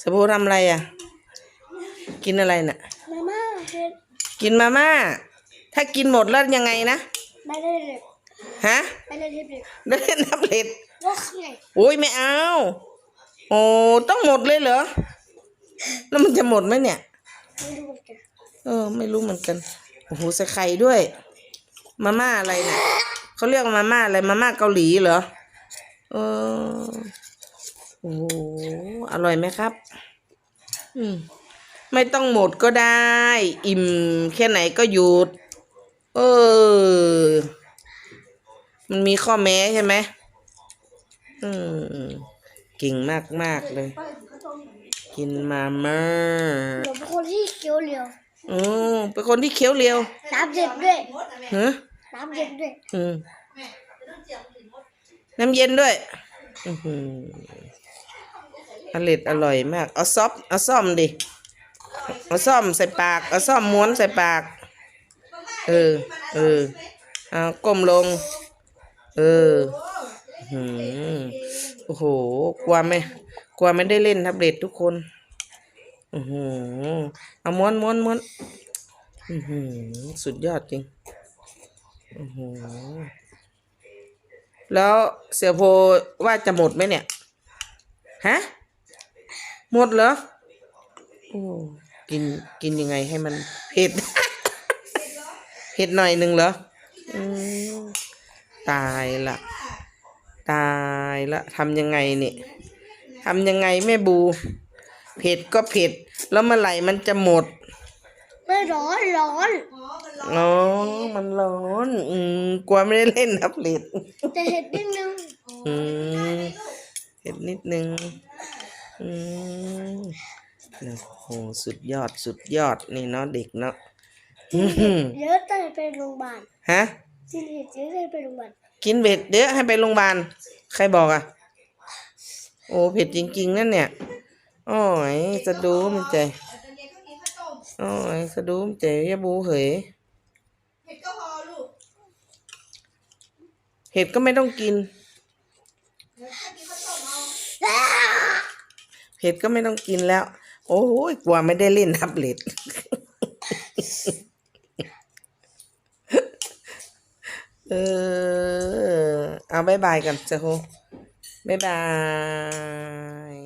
สบู่ทำอะไรอะ กินอะไรน่ะ มาม่าเห็ดกินมาม่า ถ้ากินหมดแล้วยังไงนะ ไม่ได้เลยฮะไม่ได้เลยได้เล่นแท็บเล็ตว่าไงโอ้ยไม่เอา โอ้ต้องหมดเลยเหรอ แล้วมันจะหมดไหมเนี่ย ไม่รู้เหมือนกันเออ ไม่รู้เหมือนกัน โอ้โหใส่ไข่ด้วย มาม่าอะไรเนี่ยเขาเรียกมาม่าอะไร มาม่าเกาหลีเหรอ เออ โอ้โหอร่อยไหมครับ อืม ไม่ต้องหมดก็ได้ อิ่มแค่ไหนก็หยุด เออ มันมีข้อแม้ใช่ไหม อืม เก่งมากมากๆเลย กินมาม่าเดี๋ยวเป็นคนที่เคี้ยวเร็วอืมเป็นคนที่เคี้ยวเร็วน้ำเย็นด้วยฮะน้ำเย็นด้วย อืม น้ำเย็นด้วย อือหือ อร่อยอร่อยมาก เอาซอฟเอาซ่อมดิ เอาซ่อมใส่ปาก เอาซ่อมม้วนใส่ปาก เออ เออ เอาก้มลง เออหือโอ้โห กลัวไหมกลัวไม่ได้เล่นแท็บเล็ตทุกคนอือหือเอาม้วนม้วนม้วนอือหือสุดยอดจริงอือหือแล้วเสียโพว่าจะหมดไหมเนี่ย ฮะ หมดเหรอโอ้กินกินยังไงให้มันเผ็ด เผ็ดหน่อยหนึ่งเหรออืมตายละตายละทำยังไงเนี่ยทำยังไงแม่บู เผ็ดก็เผ็ด แล้วเมื่อไหร่มันจะหมดไม่ร้อนร้อนอ๋อมันร้อน อืมกลัวไม่ได้เล่นแท็บเล็ตแต่เห็ดนิดนึงอืมเห็ดนิดนึง อืมโอ้โหสุดยอดสุดยอดนี่เนาะเด็กเนาะอื้อหือเยอะแต่ไปโรงพยาบาลฮะกินเห็ดเยอะแต่ไปโรงพยาบาลกินเผ็ดเยอะให้ไปโรงพยาบาลใครบอกอะ โอ้เผ็ดจริงๆนั่นเนี่ยโอ้ยสะดูมันใจโอ้ยสะดูมันใจอยาบูเหยเห็ดก็พอลูกเห็ดก็ไม่ต้องกินเผ็ดก็ไม่ต้องกินแล้ว โอ้ยกลัวไม่ได้เล่นทับเล็ตเออ เอาบายบายกันเจ้าโฮบายบาย